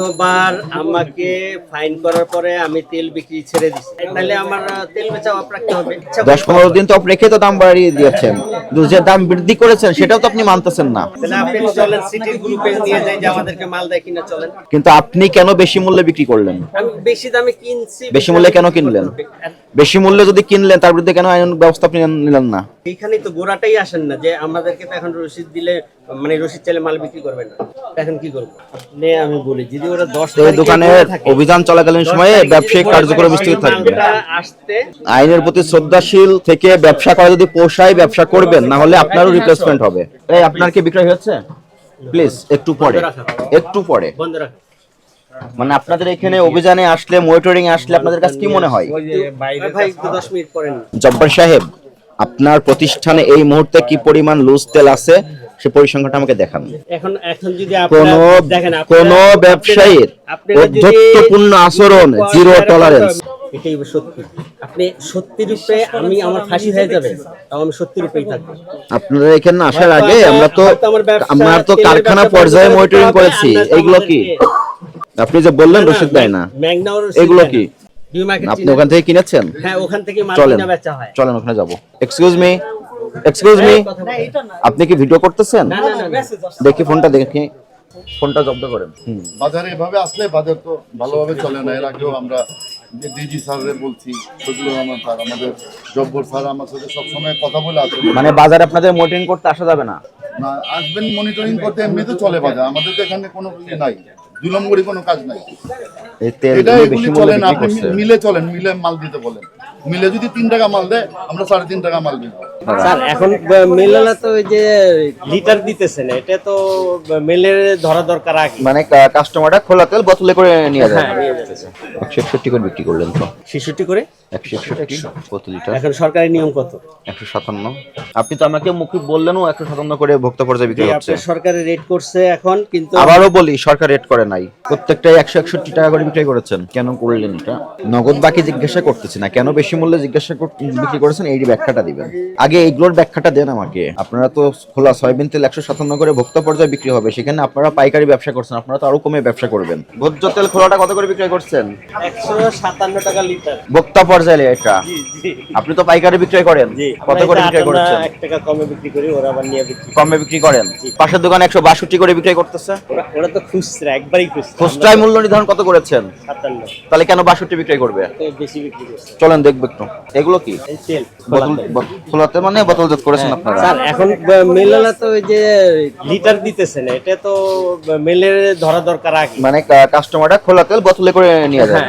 গতবার আমাকে ফাইন করার পরে আমি তেল বিক্রি ছেড়ে দিচ্ছি তাহলে আমার তেল বেচা অফ রাখতে হবে? দশ পনেরো দিন তো অফ রেখে তো দাম বাড়িয়ে দিয়েছেন। যে দাম বৃদ্ধি করেছেন সেটাও তো আপনি মানতেছেন না। তাহলে আপনি চলেন সিটির গ্রুপে নিয়ে যাই যে আমাদেরকে মাল দেয় কিনা চলেন। কিন্তু আপনি কেন বেশি মূল্যে বিক্রি করলেন? আমি বেশি দামে কিনছি। বেশি মূল্যে কেন কিনলেন? বেশি মূল্যে যদি কিনলেন তার বিরুদ্ধে কেন আইন ব্যবস্থা আপনি নিলেন না? এইখানেই তো গোড়াটাই আসেন না যে আমাদেরকে তো এখন রসিদ দিলে মানে রসিদ চাইলে মাল বিক্রি করবেন না। এখন কি করব? আপনি আমি বলি দোকানের অভিযান চলাকালীন সময়ে ব্যবসায়িক কার্যক্রম স্থগিত থাকবে। আইনের প্রতি শ্রদ্ধাশীল থেকে ব্যবসা করা যদি পোষায় ব্যবসা করবেন না হলে আপনারও রিপ্লেসমেন্ট হবে? এই আপনার কি বিক্রয় হচ্ছে প্লিজ একটু পরে। একটু পরে। মানে আপনাদের এখানে অভিযানে আসলে মনিটরিং আসলে আপনাদের কাছে কি মনে হয়? জব্বার সাহেব আপনার প্রতিষ্ঠানে এই মুহূর্তে কি পরিমাণ লুজ তেল আছে? সে পরিসংখ্যানটা আমাকে দেখান। এখন এখন যদি কোন দেখেন কোন ব্যবসায়ীর অধ্যত্বপূর্ণ আচরণ জিরো টলারেন্স এটাই সত্যি। আপনি সত্যি রূপে আমি আমার ফাঁসি হয়ে যাবে তাও আমি সত্যি রূপেই থাকব। আপনারা এখানে আসার আগে আমরা- তো আমার তো কারখানা পর্যায়ে মনিটরিং করেছি। এইগুলো কি? আপনি যে বললেন রসিদ দেয় না এগুলো কি? আপনি ওখান থেকে কিনেছেন? হ্যাঁ ওখান থেকে মাল চলেন। কিনা বেচা হয়। চলেন ওখানে যাব। এক্সকিউজ মি এক্সকিউজ মি আপনি কি ভিডিও করতেছেন? দেখি ফোনটা দেখি। ফোনটা জব্দ করেন। বাজারে এভাবে আসলে বাজার তো ভালোভাবে চলে না। এর আগেও আমরা ডিজি স্যারের বলছি সজলুর রহমান স্যার আমাদের জব্বর স্যার আমার সাথে সবসময় কথা বলে আছেন মানে বাজারে আপনাদের মনিটরিং করতে আসা যাবে না? না আসবেন মনিটরিং করতে এমনিতে চলে বাজার। আমাদের তো এখানে কোনো ইয়ে নাই। দুই নম্বরই কোনো কাজ নাই। এই তেল এটা বেশি এগুলি মূল্যে চলে না। বিক্রি আপনি মিলে চলেন মিলে মাল দিতে বলেন। মিলে যদি তিন টাকা মাল দেয় আমরা সাড়ে তিন টাকা মাল দিব। স্যার এখন মেলালা তো ওই যে লিটার দিতেছে না এটা তো মেলের ধরা দরকার আগে। মানে কাস্টমারটা খোলা তেল বোতলে করে নিয়ে যায় হ্যাঁ। একশো একষট্টি করে বিক্রি করলেন তো। ছেষট্টি করে? একশো একষট্টি? কত লিটার? এখন সরকারি নিয়ম কত? একশো সাতান্ন। আপনি তো আমাকে মুখে বললেনও একশো সাতান্ন করে ভোক্তা পর্যায়ে বিক্রি হচ্ছে। আপনার সরকারি রেট করছে এখন কিন্তু আবারও বলি সরকার রেট করে নাই। প্রত্যেকটাই একশো একষট্টি টাকা করে বিক্রি করেছেন। কেন করলেন এটা? নগদ বাকি জিজ্ঞাসা করতেছি না। কেন বেশি মূল্যে জিজ্ঞাসা কর- বিক্রি করেছেন? এই ব্যাখ্যাটা দিবেন। আগে এইগুলোর ব্যাখ্যাটা দেন আমাকে। আপনারা তো খোলা সয়াবিন তেল একশো সাতান্ন করে ভোক্তা পর্যায়ে বিক্রি হবে সেখানে আপনারা পাইকারি ব্যবসা করছেন আপনারা তো আরও কমে ব্যবসা করবেন। ভোজ্য তেল খোলাটা কত করে বিক্রি করছেন? একশো সাতান্ন টাকা লিটার। ভোক্তা পর্যায়ে এটা? আপনি তো পাইকারি বিক্রয় করেন কত করে বিক্রয় করেছেন? এক টাকা কমে বিক্রি করি ওরা আবার নিয়ে বিক্রি কমে বিক্রি করেন? পাশের দোকানে একশো বাষট্টি করে বিক্রয় করতেছে? ওরা তো খুচরা একবারই খুচরা। খুচরায় মূল্য নির্ধারণ কত করেছেন? সাতান্ন। তাহলে কেন বাষট্টি বিক্রয় করবে? বেশি বিক্রি করছে। চলেন দেখব একটু। এগুলো কি? তেল বোতল- খোলাতে মানে বোতলজাত করেছেন আপনারা? স্যার এখন মেলালা তো ওই যে লিটার দিতেছে না এটা তো মেলের ধরা দরকার আগে। মানে কাস্টমারটা খোলা তেল বোতলে করে নিয়ে যায়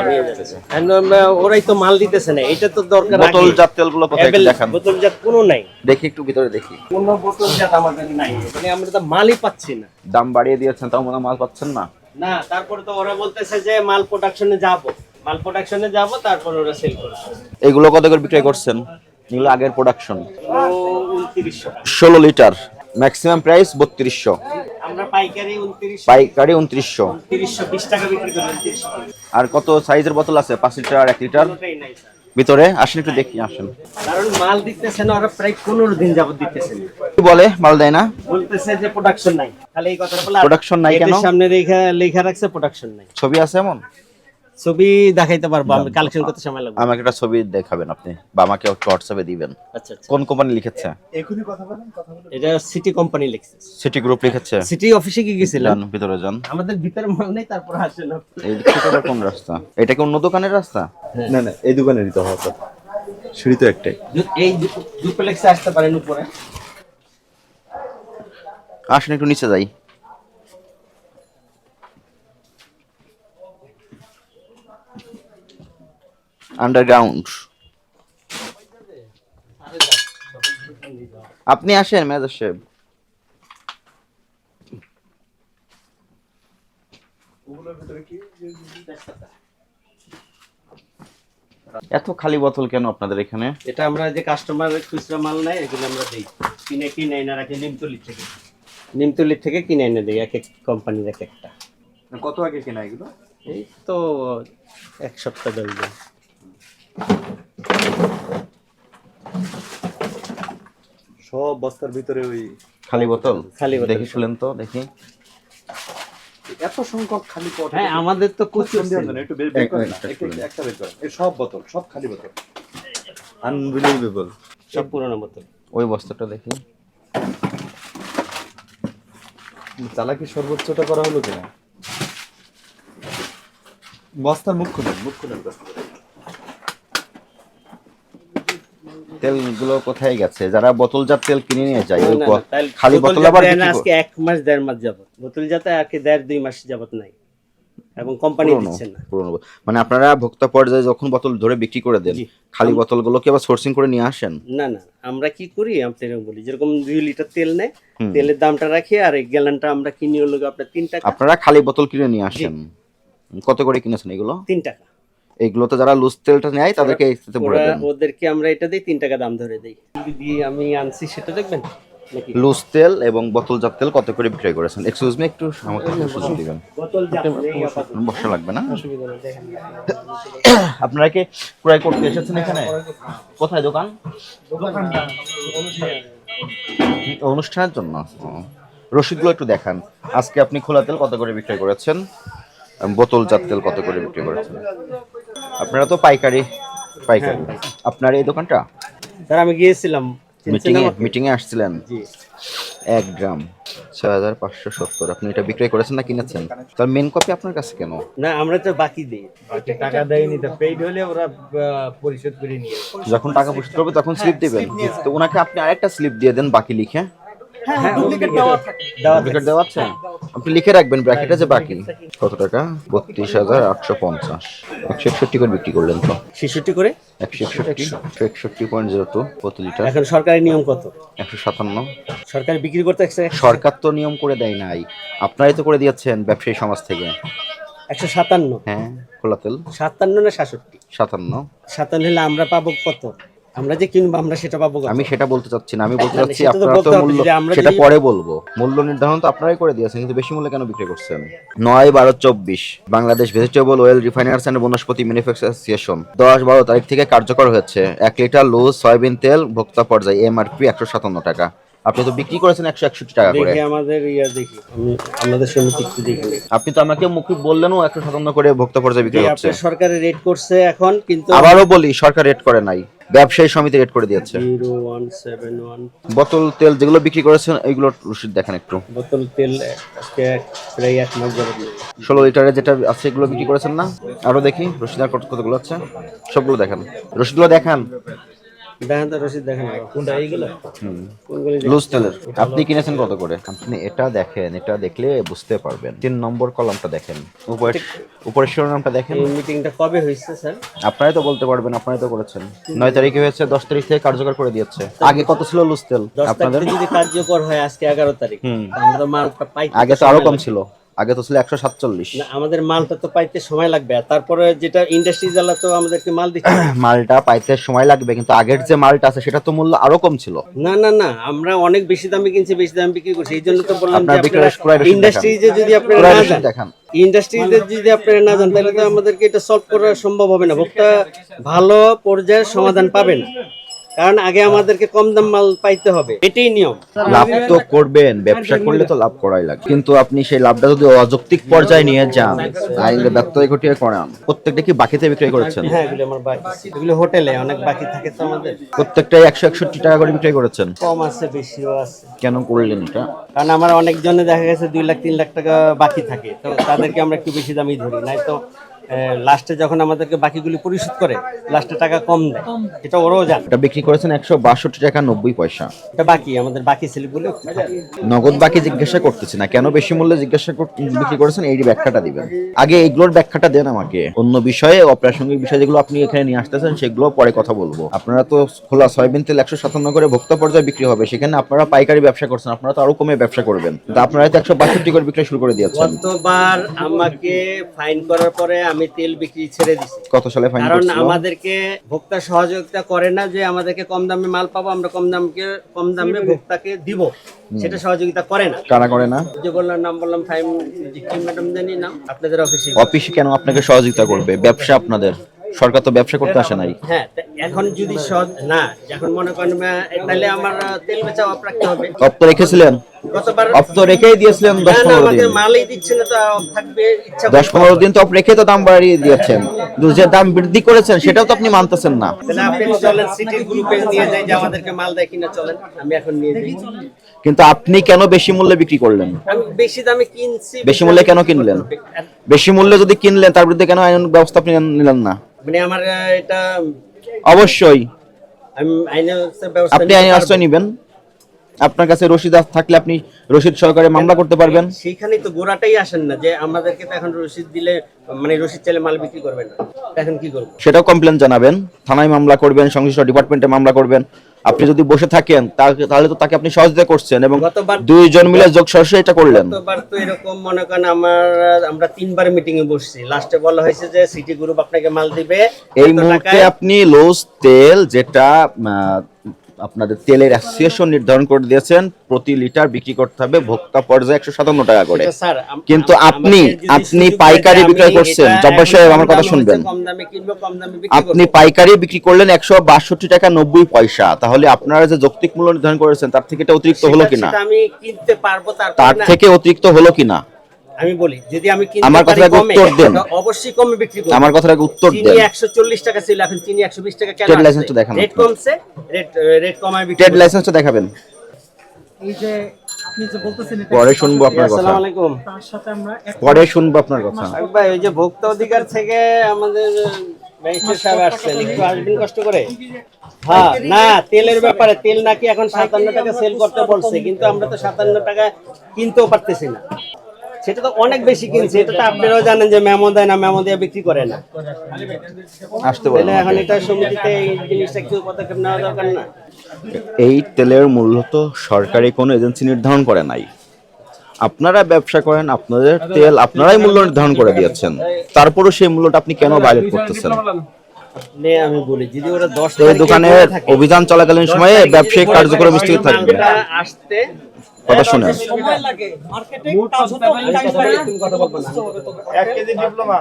হ্যাঁ ওরাই তো মাল দিতেছে না এটা তো দরকার আগে। বোতলজাত তেলগুলো কোথায় দেখান। বোতলজাত কোনো নাই। দেখি একটু ভিতরে দেখি। কোনো বোতলজাত আমাদের নাই। মানে আমরা তো মালই পাচ্ছি না। দাম বাড়িয়ে দিয়েছেন তাও মনে মাল পাচ্ছেন না? না তারপরে তো ওরা বলতেছে যে মাল প্রোডাকশনে যাব। মাল প্রোডাকশনে যাব তারপর ওরা সেল করবে। এগুলো কত করে বিক্রয় করছেন? এগুলো আগের প্রোডাকশন ষোলো লিটার ম্যাক্সিমাম প্রাইস বত্রিশশো। পাইকারি উনত্রিশশো। আর কত সাইজের বোতল আছে? পাঁচ লিটার আর এক লিটার? ভিতরে? আসেন একটু দেখি আসেন। কারণ মাল দিতেছেন ওরা প্রায় পনেরো দিন যাবত দিতেছে না। কি বলে? মাল দেয় না? বলতেছে যে প্রোডাকশন নাই। খালি এই কথা বলে Production নাই কেন? সামনে লেখা লেখা রাখছে প্রোডাকশন নাই। ছবি আছে এমন? ছবি দেখাইতে পারব আমি কালেকশন করতে সময় লাগবে। আমাকে একটা ছবি দেখাবেন আপনি বা আমাকে একটু হোয়াটসঅ্যাপে দিবেন। আচ্ছা আচ্ছা। কোন কোম্পানি লিখেছে? এখনি কথা বলেন কথা বলেন। এটা সিটি কোম্পানি লিখছে। সিটি গ্রুপ লিখেছে? সিটি অফিসে কি গেছিলেন? যান ভিতরে যান। আমাদের ভিতরে মাল নেই তারপর আসেন এই দিক থেকে আবার কোন রাস্তা? এটা কি অন্য দোকানের রাস্তা? না না এই দোকানেরই তো কথা। সিঁড়ি তো একটাই। এই ডুপ্লেক্সে আসতে পারেন উপরে। আসেন একটু নিচে যাই। আন্ডারগ্রাউন্ড আপনি আসেন মেজার সাহেব। এত খালি বোতল কেন আপনাদের এখানে? এটা আমরা যে কাস্টমার খুচরা মাল নেয় এগুলো আমরা দিই। কিনে কিনে এনে রাখি নিমতলির থেকে? নিমতলির থেকে কিনে এনে দিই এক এক কোম্পানির এক একটা। কত আগে কেনা এগুলো? এই তো এক সপ্তাহ দিন সব বস্তার ভিতরে ওই খালি বোতল? খালি বোতল। দেখি শুলেন তো দেখি। এত সংখ্যক খালি পট। হ্যাঁ আমাদের তো প্রচুর একটু বের করেন একটা বের করেন এই সব বোতল সব খালি বোতল। আনবিলিভেবল সব পুরোনো বোতল। ওই বস্তাটা দেখি। চালাকি সর্বোচ্চটা করা হলো কিনা? বস্তার মুখ খুলেন মুখ খুলেন বস্তা। তেলগুলো কোথায় গেছে? যারা বোতলজাত তেল কিনে নিয়ে যায় খালি বোতল আবার আজকে এক মাস দেড় মাস যাবত বোতল আজকে দেড় দুই মাস যাবত নাই। এবং কোম্পানি দিচ্ছে না। মানে আপনারা ভোক্তা পর্যায়ে যখন বোতল ধরে বিক্রি করে দেন। খালি বোতলগুলোকে আবার সোর্সিং করে নিয়ে আসেন? না না আমরা কি করি বলি যেরকম দুই লিটার তেল নেয় তেলের দামটা রাখি আর এই গ্যালানটা আমরা কিনি হলো আপনার তিন টাকা। আপনারা খালি বোতল কিনে নিয়ে আসেন। কত করে কিনেছেন এগুলো? তিন টাকা। এইগুলো তো যারা লুজ তেলটা নেয় তাদেরকে এইটাতে ভরে দেন। ওদেরকে আমরা এটা দিই তিন টাকা দাম ধরে দিই। দিয়ে আমি আনছি সেটা দেখবেন? নাকি? লুজ তেল এবং বোতলজাত তেল কত করে বিক্রয় করেছেন? এক্সকিউজ মি একটু আমাকে একটু সুযোগ দিবেন। বোতল যা নেই আপাতত। বসা লাগবে না? অসুবিধা নেই দেখেন। আপনারা কি ক্রয় করতে এসেছেন এখানে? কোথায় দোকান? অনুষ্ঠানের জন্য? ও। রসিদগুলো একটু দেখান। আজকে আপনি খোলা তেল কত করে বিক্রয় করেছেন? বোতলজাত তেল কত করে বিক্রি করেছেন? আপনারা তো পাইকারি পাইকারি। আপনার এই দোকানটা? স্যার আমি গিয়েছিলাম। মিটিং এ মিটিং এ আসছিলেন? জি। এক গ্রাম ছয় হাজার পাঁচশো সত্তর। আপনি এটা বিক্রয় করেছেন না কিনেছেন? তার মেন কপি আপনার কাছে কেন? না আমরা তো বাকি দিই। বাকি টাকা দেয়নি তো। পেইড হলে ওরা পরিশোধ করে নিয়ে যখন টাকা পরিশোধ করবে তখন স্লিপ দিবেন। তো ওনাকে আপনি আরেকটা স্লিপ দিয়ে দেন বাকি লিখে। হ্যাঁ ডুপ্লিকেট দেওয়া থাকে। ডুপ্লিকেট দেওয়া আছে? আপনি লিখে রাখবেন ব্র্যাকেটে যে বাকি। কত টাকা? বত্রিশ হাজার আটশো পঞ্চাশ। একশো একষট্টি করে বিক্রি করলেন তো। ছেষট্টি করে? একশো একষট্টি? একশো একষট্টি পয়েন্ট জিরো টু প্রতি লিটার? এখন সরকারি নিয়ম কত? একশো সাতান্ন। সরকার বিক্রি করতে একশো সরকার তো নিয়ম করে দেয় নাই। আপনারাই তো করে দিয়েছেন ব্যবসায়ী সমাজ থেকে। একশো সাতান্ন। হ্যাঁ খোলা তেল। সাতান্ন না সাতষট্টি? সাতান্ন। সাতান্ন হলে আমরা পাবো কত? আমরা যে কিনবো আমরা সেটা পাবো আমি সেটা বলতে চাচ্ছি না আমি বলতে চাচ্ছি আপনারা তো মূল্য সেটা পরে বলব। মূল্য নির্ধারণ তো আপনারাই করে দিয়েছেন কিন্তু বেশি মূল্যে কেন বিক্রি করছেন? নয় বারো চব্বিশ। Bangladesh vegetable oil refiners and Vanaspati manufacture association দশ বারো তারিখ থেকে কার্যকর হয়েছে। এক লিটার লুজ সয়াবিন তেল ভোক্তা পর্যায়ে এমআরপি একশো সাতান্ন টাকা। আপনি তো বিক্রি করেছেন একশো একষট্টি টাকা করে। দেখি আমাদের ইয়া দেখি আমি আমাদের সমিতি একটু দেখি। আপনি তো আমাকে মুখে বললেনও একশো সাতান্ন করে ভোক্তা পর্যায়ে বিক্রি হচ্ছে। সরকারের রেট করছে এখন কিন্তু আবারও বলি সরকার রেট করে নাই। ব্যবসায়ী সমিতি রেট করে দিয়েছে। বোতল তেল যেগুলো বিক্রি করেছেন এইগুলো রসিদ দেখেন একটু। বোতল তেল আজকে প্রায় এক মাস যাবত ষোলো লিটারে যেটা আছে এগুলো বিক্রি করেছেন না? আরও দেখি রসিদ আর কত কতগুলো আছে? সবগুলো দেখান। রসিদগুলো দেখান। দেখেন তো রসিদ দেখেন কোনটা এইগুলো? লুজ তেলের আপনি কিনেছেন কত করে? আপনি এটা দেখেন এটা দেখলে বুঝতে পারবেন। তিন নম্বর কলমটা দেখেন। উপরের উপরের শিরোনামটা দেখেন। এই মিটিংটা কবে হয়েছে স্যার? আপনারাই তো বলতে পারবেন আপনারাই তো করেছেন। নয় তারিখে হয়েছে দশ তারিখ থেকে কার্যকর করে দিয়েছে। আগে কত ছিল লুজ তেল আপনাদের? যদি কার্যকর হয় আজকে এগারো তারিখ হুম। আমরা তো মালটা পাইতে আগে তো আরও কম ছিল। আগে তো ছিল একশো সাতচল্লিশ। আমাদের মালটা তো পাইতে সময় লাগবে। তারপরে যেটা ইন্ডাস্ট্রি জ্বালা তো আমাদেরকে মাল দিচ্ছে। মালটা পাইতে সময় লাগবে কিন্তু আগের যে মালটা আছে সেটা তো মূল্য আরও কম ছিল। না না না আমরা অনেক বেশি দামে কিনছি বেশি দামে বিক্রি করছি। এই জন্য তো বললাম যে ইন্ডাস্ট্রিতে যদি আপনারা ক্রয় না যান দেখান। ইন্ডাস্ট্রিতে যদি আপনারা না যান তাহলে তো আমাদেরকে এটা সলভ করা সম্ভব হবে না। ভোক্তা ভালো পর্যায়ের সমাধান পাবে না। কারণ আগে আমাদেরকে কম দাম মাল পাইতে হবে। এটাই নিয়ম। লাভ তো করবেন ব্যবসা করলে তো লাভ করাই লাগে। কিন্তু আপনি সেই লাভটা যদি অযৌক্তিক পর্যায়ে নিয়ে যান আইনের ব্যত্যয় ঘটিয়ে করান প্রত্যেকটা কি বাকিতে বিক্রয় করেছেন? হ্যাঁ এগুলো আমার বাকি। এগুলো হোটেলে অনেক বাকি থাকে তো আমাদের। প্রত্যেকটাই একশো একষট্টি টাকা করে বিক্রয় করেছেন? কম আছে বেশিও আছে। কেন করলেন এটা? কারণ আমার অনেক জনে দেখা গেছে দুই লাখ তিন লাখ টাকা বাকি থাকে। তো তাদেরকে আমরা একটু বেশি দামই ধরি নাই তো লাস্টে যখন আমাদেরকে বাকিগুলি পরিশোধ করে লাস্টে টাকা কম দেয় এটা ওরাও জানে। এটা বিক্রি করেছেন একশো বাষট্টি টাকা নব্বই পয়সা। এটা বাকি আমাদের বাকি একটু থাকে। নগদ বাকি জিজ্ঞাসা করতেছি না কেন বেশি মূল্যে জিজ্ঞাসা কর- বিক্রি করেছেন? এই ব্যাখ্যাটা দিবেন। আগে এইগুলোর ব্যাখ্যাটা দেন আমাকে। অন্য বিষয়ে অপ্রাসঙ্গিক বিষয় যেগুলো আপনি এখানে নিয়ে আসতেছেন সেগুলো পরে কথা বলব। আপনারা তো খোলা সয়াবিন তেল একশো সাতান্ন করে ভোক্তা পর্যায়ে বিক্রি হবে সেখানে আপনারা পাইকারি ব্যবসা করছেন আপনারা তো আরও কমে ব্যবসা করবেন। কিন্তু আপনারা তো একশো বাষট্টি করে বিক্রি শুরু করে দিয়েছেন। গতবার আমাকে ফাইন করার পরে আমি তেল বিক্রি ছেড়ে দিছি। কত সালে ফাইন কারণ আমাদেরকে ভোক্তা সহযোগিতা করে না যে আমাদেরকে কম দামে মাল পাবো আমরা কম দামকে কম দামে ভোক্তাকে দিব। সেটা সহযোগিতা করে না। কারা করে না? যে বললাম নাম বললাম ফাইম কি ম্যাডাম জানি নাম আপনাদের অফিসে অফিসে কেন আপনাকে সহযোগিতা করবে? ব্যবসা আপনাদের। সরকার তো ব্যবসা করতে আসে নাই। হ্যাঁ এখন যদি না এখন মনে করেন তাহলে আমার তেল বেচা অফ রাখতে হবে। অপ রেখেছিলেন? অফ তো রেখেই দিয়েছিলেন দশ না, না, পনেরো দিন। মালই দিচ্ছে না তো off থাকবে ইচ্ছা দশ পনেরো দিন তো অফ রেখে তো দাম বাড়িয়ে দিয়েছেন। কিন্তু যে দাম বৃদ্ধি করেছেন সেটাও তো আপনি মানতেছেন না। কিনা কিন্তু আপনি বেশি মূল্যে বিক্রি করলেন? বেশি দামে কিনছি বেশি মূল্যে কেন কিনলেন? বেশি মূল্যে যদি কিনলেন তার বিরুদ্ধে কেন আইন ব্যবস্থা আপনি নিলেন না? মানে আমার এটা অবশ্যই। আপনি আইন আশ্রয় নিবেন। আপনার কাছে আস- থাকলে আপনি রসিদ সহকারে মামলা করতে পারবেন। সেইখানেই তো গোড়াটাই আসেন না যে আমাদেরকে তো এখন রসিদ দিলে মানে রসিদ চাইলে মাল বিক্রি করবেন না। এখন কি করব? সেটাও কমপ্লেন জানাবেন। থানায় মামলা করবেন সংশ্লিষ্ট ডিপার্টমেন্টে মামলা করবেন। আপনি যদি বসে থাকেন তাহলে তো তাকে আপনি সহযোগিতা করছেন এবং দুইজন মিলে যোগ সরষে এটা করলেন। গতবার তো এরকম মনে করেন আমার আমরা তিনবার মিটিং এ বসছি। লাস্টে বলা হয়েছে যে সিটি গ্রুপ আপনাকে মাল দিবে। এই মুহূর্তে আপনি লোস তেল যেটা আপনাদের তেলের অ্যাসোসিয়েশন নির্ধারণ করে দিয়েছেন প্রতি লিটার বিক্রি করতে হবে ভোক্তা পর্যায়ে একশো সাতান্ন টাকা করে। কিন্তু আপনি আপনি পাইকারি বিক্রয় করছেন। জব্বার সাহেব আমার কথা শুনবেন। আপনি পাইকারি বিক্রি করলেন একশো বাষট্টি টাকা নব্বই পয়সা। তাহলে আপনারা যে যৌক্তিক মূল্য নির্ধারণ করেছেন তার থেকে এটা অতিরিক্ত হলো কিনা? তার থেকে অতিরিক্ত হলো কিনা? আমি বলি যদি আমি কিনতে আমার উত্তর দেন। অবশ্যই কমে বিক্রি করব। আমার কথাটাকে উত্তর দেন। একশো চল্লিশ টাকা ছিল এখন চিনি একশো বিশ টাকা কেন Trade আসছে? license টা দেখান রেট কমছে রেট রেট কমায় বিক্রি ট্রেড করছে। লাইসেন্সটা দেখাবেন। এই যে আপনি যে বলতেছেন এটা পরে শুনব আপনার কথা। আসসালামু আলাইকুম। তার সাথে আমরা পরে শুনব আপনার কথা। ভাই ওই যে ভোক্তা অধিকার থেকে আমাদের ম্যাজিস্ট্রেট সাহেব আসছেন একটু আসবেন কষ্ট করে? হ্যাঁ না তেলের ব্যাপারে তেল নাকি এখন সাতান্ন টাকা সেল করতে বলছে কিন্তু আমরা তো সাতান্ন টাকা কিনতেও পারতেছি না। সেটা তো অনেক বেশি কিনছে এটা তো আপনারাও জানেন যে মেমো দেয় না মেমো দিয়ে বিক্রি করে না। আসতে তাহলে এখন এটা সমিতিতে এই জিনিসটা একটু পদক্ষেপ নেওয়া দরকার না? এই তেলের মূল্য তো সরকারি কোনো এজেন্সি নির্ধারণ করে নাই। আপনারা ব্যবসা করেন আপনাদের তেল আপনারাই মূল্য নির্ধারণ করে দিয়েছেন। তারপরও সেই মূল্যটা আপনি কেন ভায়োলেট করতেছেন? আমি বলি যদি ওরা দশ দোকানের অভিযান চলাকালীন সময়ে ব্যবসায়িক কার্যক্রম স্থগিত থাকবে। আসতে কথা শুনেন। সময় লাগে। মার্কেটে কাজ হতে অনেক টাইম কথা বলি, তুমি কথা বলব না।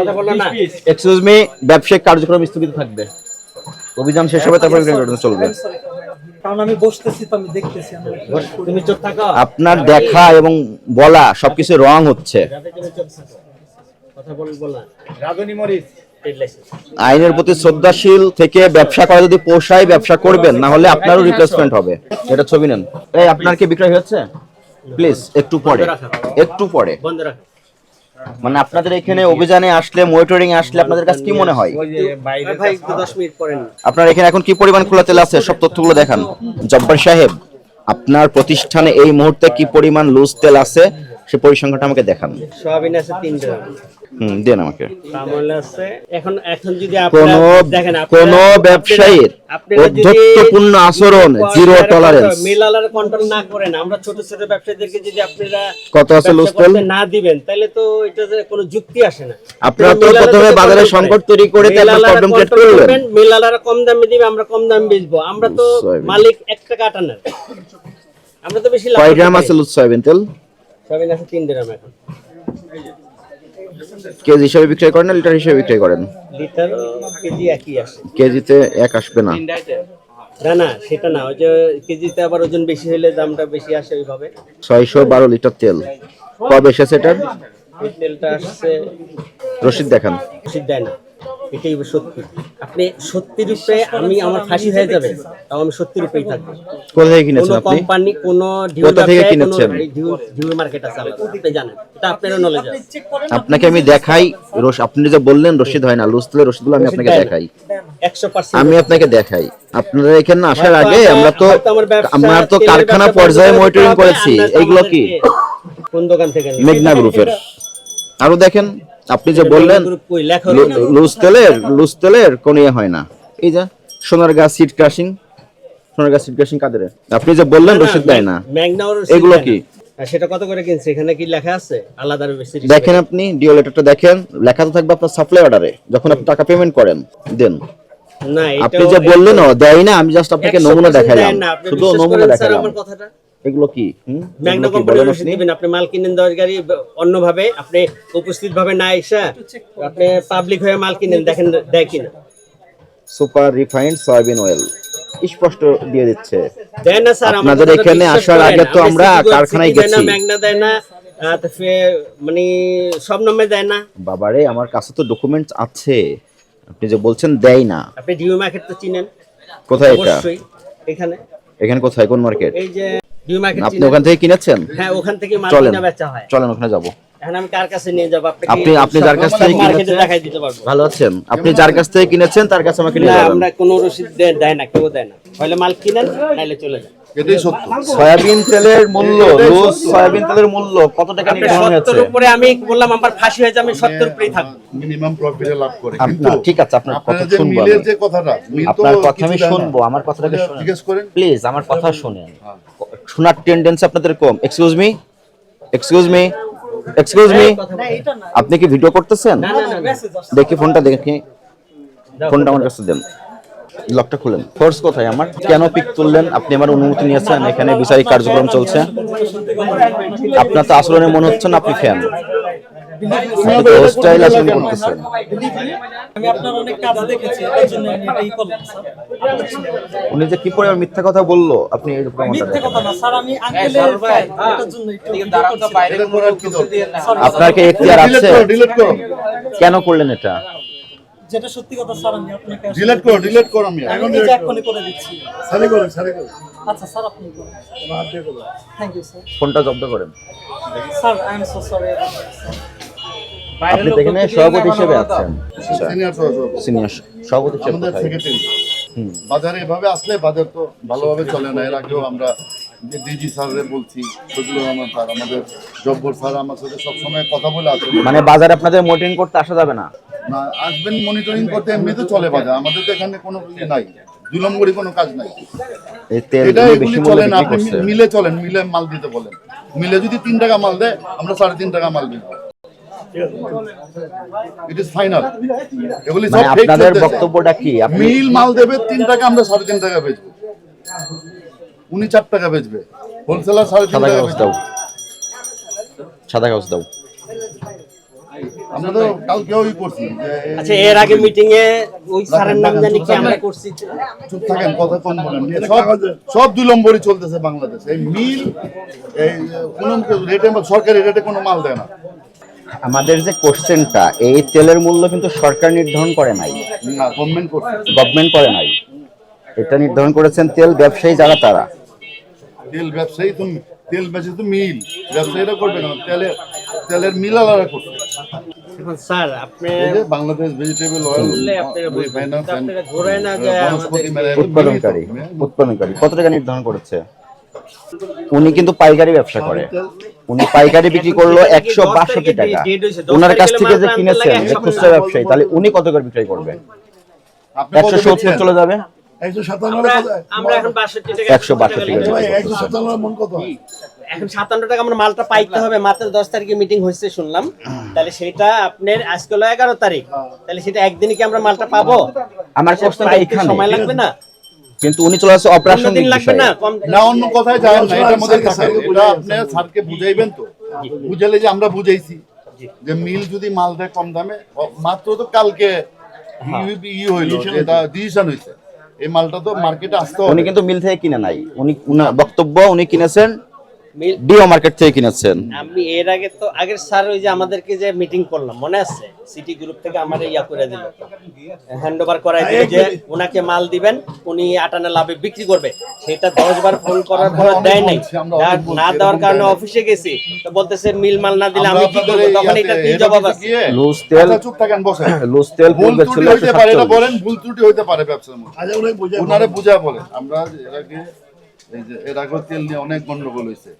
কথা বলল না। এক্সকিউজ মি ব্যবসায়িক কার্যক্রম স্থগিত থাকবে। অভিযান শেষ হবে তারপর চলবে। কারণ আমি বসতেছি তো আমি দেখতেছি আমি তুমি চুপ থাকো। আপনার দেখা এবং বলা সবকিছু রং হচ্ছে। কথা বলব না। রাধুনি মরিস আইনের প্রতি শ্রদ্ধাশীল থেকে ব্যবসা করা যদি পোষায় ব্যবসা করবেন না হলে আপনারও রিপ্লেসমেন্ট হবে। এটা ছবি নেন। এই আপনার কি বিক্রয় হচ্ছে প্লিজ একটু পরে। একটু পরে। মানে আপনাদের এখানে অভিযানে আসলে মনিটরিং আসলে আপনাদের কাছে কি মনে হয়? আপনার এখানে এখন কি পরিমাণ খোলা তেল আছে? সব তথ্যগুলো দেখান। জব্বার সাহেব আপনার প্রতিষ্ঠানে এই মুহূর্তে কি পরিমাণ লুজ তেল আছে? সে পরিসংখ্যানটা আমাকে দেখান। সোয়াবিন আছে তিন গ্রাম। হুম দেন আমাকে। কামল আছে। এখন এখন যদি আপনারা দেখেন কোন ব্যবসায়ীর অধ্যত্বপূর্ণ আচরণ জিরো টলারেন্স মিলালার কন্ট্রোল না করেন আমরা ছোট ছোট ব্যবসায়ীদেরকে যদি আপনারা কত আছে লুজ না দিবেন তাহলে তো এটা যে কোনো যুক্তি আসে না। আপনারা তো মিলালারা প্রথমে বাজারে সংকট তৈরি করে তারপর মিলালারা প্রবলেম ক্রিয়েট করলেন। করবেন, কম দামে দিবে আমরা কম দামে বেচবো। আমরা তো মালিক এক টাকা আটানার আমরা তো বেশি লাভ কয় গ্রাম আছে সয়াবিন তেল? সয়াবিন আছে তিন গ্রাম এখন কেজি হিসেবে বিক্রয় করেন না লিটার হিসেবে বিক্রয় করেন? লিটার কেজি একই আসে। কেজিতে এক আসবে না। না না সেটা না ওই যে কেজিতে আবার ওজন বেশি হলে দামটা বেশি আসে ওইভাবে। ছয়শো বারো লিটার তেল। কবে এসেছে এটার? তেলটা আসছে রসিদ দেখান। রসিদ দেয় না। এটাই সত্যি। আপনি সত্যি রূপে আমি আমার ফাঁসি হয়ে যাবে তাও আমি সত্যি রূপেই থাকব। কোথা থেকে কিনেছেন আপনি? কোম্পানি কোন কোথা থেকে কিনেছেন? ঢিউ মার্কেট আছে আপনি জানেন। এটা আপনারও নলেজ আছে। আপনাকে আমি দেখাই রস আপনি যে বললেন রসিদ হয় না লুজ তেলের রসিদগুলো আমি আপনাকে দেখাই। একশো পার্সেন্ট আমি আপনাকে দেখাই। আপনারা এখানে আসার আগে আমরা- তো আমার তো কারখানা পর্যায়ে মনিটরিং করেছি। এগুলো কি? কোন দোকান থেকে? মেঘনা গ্রুপের। আরও দেখেন। আপনি যে বললেন লুজ তেলের লুজ তেলের কোন ইয়ে হয় না। এই যে সোনার গাছ সিট ক্রাশিং সোনার গাছ সিট ক্রাশিং কাদের? আপনি যে বললেন রসিদ দেয় না। এগুলো কি? দেয় সেটা কত করে কিনছে? এখানে কি লেখা আছে? আলাদা বেশি দেখেন আপনি ডিও লেটারটা দেখেন। লেখা তো থাকবে আপনার সাপ্লাই অর্ডারে যখন আপনি টাকা পেমেন্ট করেন দেন। না আপনি যে বললেন দেয় না আমি জাস্ট আপনাকে নমুনা দেখাইলাম। শুধু নমুনা দেখাইলাম। আমার কথাটা? এগুলো কি? হুম? ম্যাগনা আপনি? দিবেন। আপনি মাল কিনেন দশ গাড়ি অন্য ভাবে আপনি উপস্থিত ভাবে না এসে আপনি পাবলিক হয়ে মাল কিনেন দেখেন দেয় কিনা সুপার রিফাইন্ড সয়াবিন অয়েল স্পষ্ট দিয়ে দিচ্ছে। দেয় না স্যার আমাদের এখানে আসার আগে তো আমরা কারখানায় গেছি। ম্যাগনা দেয় না মানে সব নামে দেয় না। বাবারে আমার কাছে তো ডকুমেন্টস আছে। আপনি যে বলছেন দেয় না। আপনি ডিউ মার্কেট তো চিনেন। কোথায় এটা? এখানে। এখানে কোথায়? কোন মার্কেট এই যে আপনি ওখান থেকে কিনেছেন? হ্যাঁ ওখান থেকে মাল কিনা বেচা হয়। চলেন ওখানে যাব। এখন আমি কার কাছে নিয়ে যাব? আপনি আপনি যার কাছ থেকে কিনেছেন? দেখাই দিতে পারব? ভালো আছেন? আপনি যার কাছ থেকে কিনেছেন তার কাছে আমাকে নিয়ে না আমরা কোনো রসিদ দেয় না কেউ দেয় না। হলে মাল কিনেন নাইলে চলে যান। এটাই সত্য। সয়াবিন তেলের মূল্য লুজ সয়াবিন তেলের মূল্য কত টাকা নির্ধারণ হয়েছে? উপরে আমি বললাম আমার ফাঁসি হয়েছে আমি সত্তর উপরেই থাকব। মিনিমাম প্রফিটে লাভ করে। কিন্তু ঠিক আছে, আপনার কথা শুনব মিলের। যে কথাটা আপনার কথা আমি শুনব আমার কথাটাকে জিজ্ঞেস করেন? প্লিজ আমার কথা শুনেন। শোনার টেন্ডেন্সি আপনাদের কম। Excuse me excuse me excuse me আপনি কি ভিডিও করতেছেন? দেখি ফোনটা দেখি। ফোনটা আমার কাছে দেন। লকটা খুলেন। ফোর্স কোথায় আমার? কেন পিক তুললেন? আপনি আমার অনুমতি নিয়েছেন এখানে বিচারিক কার্যক্রম চলছে। আপনার তো আচরণে মনে হচ্ছে না আপনি ফ্যান স্টাইল আচরণ করতেছেন। আমি আপনার অনেক কাজ দেখেছি এর জন্য আমি এটাই করলাম স্যার উনি যে কি করে মিথ্যা কথা বলল আপনি এরকম মিথ্যে কথা না স্যার আমি আঙ্কেলের fan, এটার জন্য একটু ভিডিও করছিলাম। এটা করার কি দরকার Sorry, আপনার কি এখতিয়ার আছে? কেন করলেন এটা? যেটা সত্যি কথা স্যার আমি আপনাকে ডিলিট করো ডিলিট করো আমি। আমি এক্ষুনি করে দিচ্ছি। সারি করো সারি করো আচ্ছা স্যার আপনি করুন। থ্যাংক ইউ স্যার ফোনটা জব্দ করেন। Sir I am so sorry আপনি এখানে সভাপতি হিসেবে আছেন। সিনিয়র সহসভাপতি সিনিয়র সভাপতি হিসেবে আমাদের সেক্রেটারি বাজারে এভাবে আসলে বাজার তো ভালোভাবে চলে না। এর আগেও আমরা ডিজি স্যাররে বলছি সজুল রহমান স্যার আমাদের জব্বর স্যার আমার সাথে সবসময় কথা বলে আছেন মানে বাজারে আপনাদের মোটিং করতে আসা যাবে না? না আসবেন মনিটরিং করতে এমনিতে চলে বাজার। আমাদের তো এখানে কোনো ইয়ে নাই। দুই নম্বরই কোনো কাজ নাই। এটা এগুলি বেশি চলে মূল্যে না। বিক্রি আপনি মিলে চলেন মিলে মাল দিতে বলেন। মিলে যদি তিন টাকা মাল দেয় আমরা সাড়ে তিন টাকা মাল দিব। ইট ইজ ফাইনাল এগুলি সব আপনাদের বক্তব্যটা কি? মিল মাল দেবে তিন টাকা আমরা সাড়ে তিন টাকা বেচবো। উনি চার টাকা বেচবে। হোলসেলার সাড়ে তিন সাদা কাগজ দাও। সাদা কাগজ দাও। আমরা তো কালকেও ই করছি আচ্ছা এর আগে মিটিং এ ওই স্যারের নাম জানি কি আমরা করছি? চুপ থাকেন কথা কম বলেন। সব সব দুই নম্বরই চলতেছে বাংলাদেশে। এই মিল এই কোন রেটে সরকারি রেটে কোনো মাল দেয় না। আমাদের যে কোশ্চেনটা এই তেলের মূল্য কিন্তু সরকার নির্ধারণ করে নাই। না গভর্নমেন্ট গভর্নমেন্ট করে নাই। এটা নির্ধারণ করেছেন তেল ব্যবসায়ী যারা তারা। তেল ব্যবসায়ী তো তেল বেচে তো মিল। ব্যবসায়ীরা করবে না। তেলের তেলের মিল আলাদা করছে। এখন স্যার আপনি বাংলাদেশ ভেজিটেবল অয়েল আপনারা বুঝবেন। কিন্তু আপনারা ঘোরায় না যে বনস্পতি উৎপাদনকারী উৎপাদনকারী কত টাকা নির্ধারণ করেছে? উনি কিন্তু পাইকারি ব্যবসা করে। উনি পাইকারি বিক্রি করল একশো বাষট্টি টাকা। ওনার কাছ থেকে যে কিনেছেন যে খুচরা ব্যবসায়ী তাহলে উনি কত করে বিক্রি করবে? আপনি কত একশো সত্তর চলে যাবে? একশো বাষট্টি টাকা একশো বাষট্টি টাকা এখন সাতান্ন টাকা আমরা মালটা পাইতে হবে মাত্র দশ তারিখে মিটিং হয়েছে শুনলাম। তাহলে সেটা আপনার আজকে হলো এগারো তারিখ। তাহলে সেটা একদিনে কি আমরা মালটা পাবো? আমার পাইতে এখানে সময় লাগবে না? কিন্তু উনি চলে আসছে অপ্রাসঙ্গিক দিন লাগবে না? না অন্য কথায় যায় না এটার মধ্যে থাকে এটা আপনি স্যারকে বুঝাইবেন তো। বুঝালে যে আমরা বুঝাইছি যে মিল যদি মাল দেয় কম দামে মাত্র তো কালকে ই- হইল এটা ডিসিশন হইছে। এই মালটা তো মার্কেটে আসতে উনি কিন্তু মিল থেকে কিনে নাই। উনি উনার বক্তব্য উনি কিনেছেন ডিও মার্কেট থেকে কিনেছেন? আমি এর আগে তো আগের স্যার ওই যে আমাদেরকে যে মিটিং করলাম মনে আছে? সিটি গ্রুপ থেকে আমার ইয়া করে দিল। হ্যান্ড ওভার করাই দিল যে ওনাকে মাল দিবেন উনি আটানা লাভে বিক্রি করবে। সেটা দশ বার ফোন করার পর দেয় নাই। না- দেওয়ার কারণে অফিসে গেছি। তো বলতেছে মিল মাল না দিলে আমি কি করব? তখন এটা কি জবাব আছে? লুজ তেল আচ্ছা, চুপ থাকেন বসে লুজ তেল ভুল ত্রুটি হইতে পারে এটা বলেন ভুল ত্রুটি হইতে পারে ব্যবসার মধ্যে। ওনারে বুঝা বলেন। আমরা এর আগে এই যে এর আগে তেল নিয়ে অনেক গন্ডগোল হয়েছে।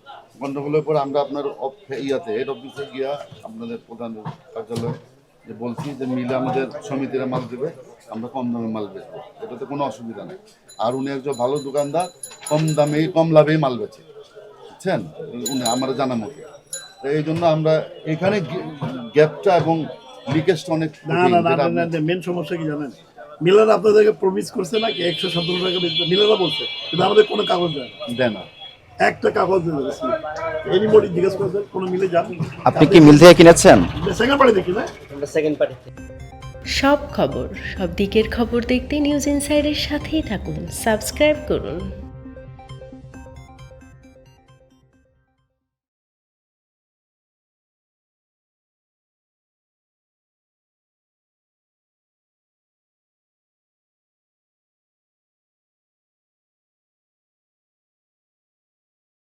গন্ডগোলের পর আমরা আপনার ইয়াতে হেড অফিসে গিয়া আপনাদের প্রধান কার্যালয়ে যে বলছি যে মিলে আমাদের সমিতিরা মাল দেবে আমরা কম দামে মাল বেচবো। এটাতে কোনো অসুবিধা নেই। আর উনি একজন ভালো দোকানদার কম দামেই কম লাভেই মাল বেচে। বুঝছেন? উনি আমার জানা মতো। এই জন্য আমরা এখানে গ্যাপটা এবং লিকেজটা অনেক না না না মেন সমস্যা কি জানেন? মিলার আপনাদেরকে প্রমিস করছে নাকি একশো সতেরো টাকা বেচবে মিলারা বলছে কিন্তু আমাদের কোনো কাগজ দেয় না। দেয় না। একটা কাগজ দিয়ে দেবে এনিবডি জিজ্ঞেস করছেন কোনো মিলে যান আপনি কি মিল থেকে কিনেছেন? সেকেন্ড পার্টি দেখি না। আমরা সেকেন্ড পার্টি সব খবর সব দিকের খবর দেখতে নিউজ ইনসাইডের সাথেই থাকুন। সাবস্ক্রাইব করুন।